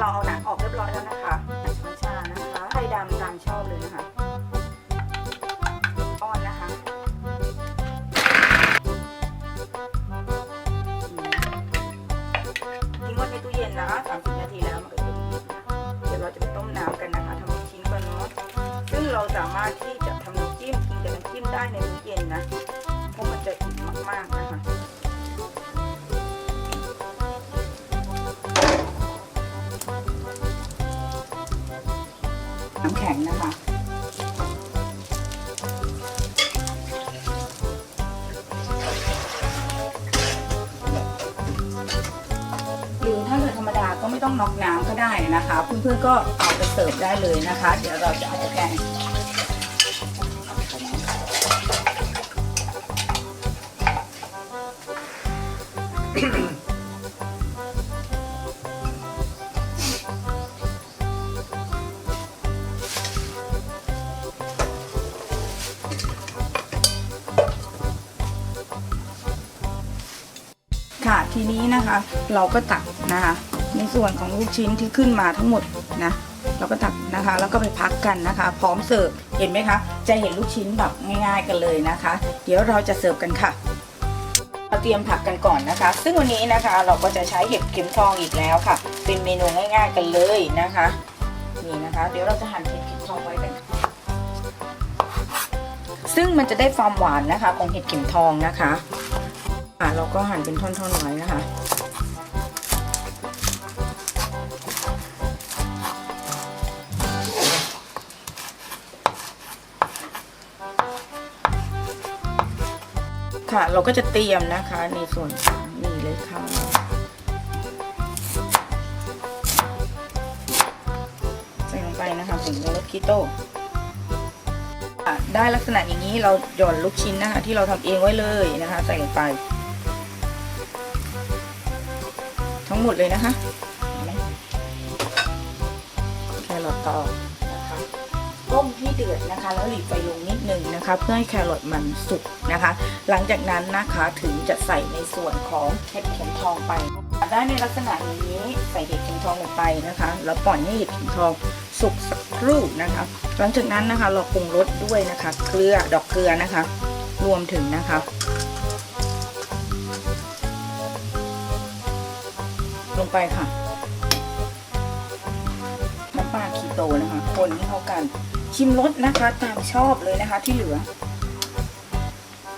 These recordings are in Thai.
เราเอาหนังออกเรียบร้อยแล้วนะคะใส่งช้อนชานะคะไข่ดำตามชอบเลยนะคะอ้อนนะคะทิ้งไว้ในตู้เย็นนะคะ30 นาทีแล้วเดี๋ยวเราจะไปต้มน้ำกันนะคะทำลูกชิ้นก่อนเนาะซึ่งเราสามารถที่จะทำน้ำจิ้มกินกับน้ำจิ้มได้ในมื้อเย็นนะเพราะมันจะอิ่มมากๆนะ น้ำแข็งนะคะ หรือถ้าเกิดธรรมดาก็ไม่ต้องน็อกน้ำก็ได้นะคะ เพื่อนๆก็เอาไปเสิร์ฟได้เลยนะคะ เดี๋ยวเราจะเอาแกง ทีนี้นะคะ เราก็ตักนะคะ ในส่วนของลูกชิ้นที่ขึ้นมาทั้งหมดนะเราก็ตักนะคะ แล้วก็ไปพักกันนะคะ พร้อมเสิร์ฟเห็นไหมคะ จะเห็นลูกชิ้นแบบง่ายๆกันเลยนะคะ เดี๋ยวเราจะเสิร์ฟกันค่ะเราเตรียมผักกันก่อนนะคะ ซึ่งวันนี้นะคะเราก็จะใช้เห็ดเข็มทองอีกแล้วค่ะ เป็นเมนูง่าย ๆกันเลยนะคะนี่นะคะ เดี๋ยวเราจะหั่นเห็ดเข็มทองไว้กันซึ่งมันจะได้ความหวานนะคะของเห็ดเข็มทองนะคะ อะเราก็หั่นเป็นท่อนๆไว้นะคะค่ะเราก็จะเตรียมนะคะในส่วนของนี่เลยค่ะใส่ลงไปนะคะถึงรสคิโต้อะได้ลักษณะอย่างนี้เราหย่อนลูกชิ้นนะคะ ที่เราทำเองไว้เลยนะคะ ใส่ลงไป ทั้งหมดเลยนะคะแครอทต่อนะคะต้มให้เดือดนะคะ แล้วหลีไฟลงนิดนึงนะคะ เพื่อให้แครอทมันสุกนะคะ หลังจากนั้นนะคะถึงจะใส่ในส่วนของเห็ดเข็มทองไป ได้ในลักษณะนี้ใส่เห็ดเข็มทองลงไปนะคะ แล้วปล่อยให้เห็ดเข็มทองสุกสักครู่นะคะ หลังจากนั้นนะคะเราปรุงรสด้วยนะคะ เกลือดอกเกลือนะคะ รวมถึงนะคะ ลงไปค่ะน้ำปลาคีโตนะคะ คนให้เข้ากันชิมรสนะคะ ตามชอบเลยนะคะ ที่เหลือ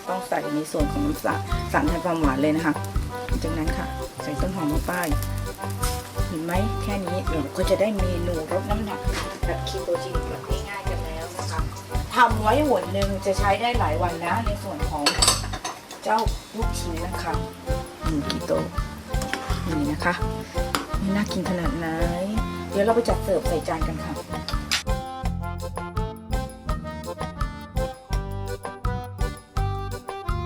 ต้องใส่ในส่วนของน้ำสารสารแทนความหวานเลยนะคะ จากนั้นค่ะ ใส่ต้นหอมลงไปเห็นไหมแค่นี้เราก็จะได้เมนูลดน้ำหนักแบบคีโตจินแบบง่ายๆกันแล้วนะคะทำไว้หนหนึ่งจะใช้ได้หลายวันนะในส่วนของเจ้าลูกชิ้นนะคะหมูคีโต นะคะ น่ากินขนาดไหน เดี๋ยวเราไปจัดเสิร์ฟใส่จานกันค่ะ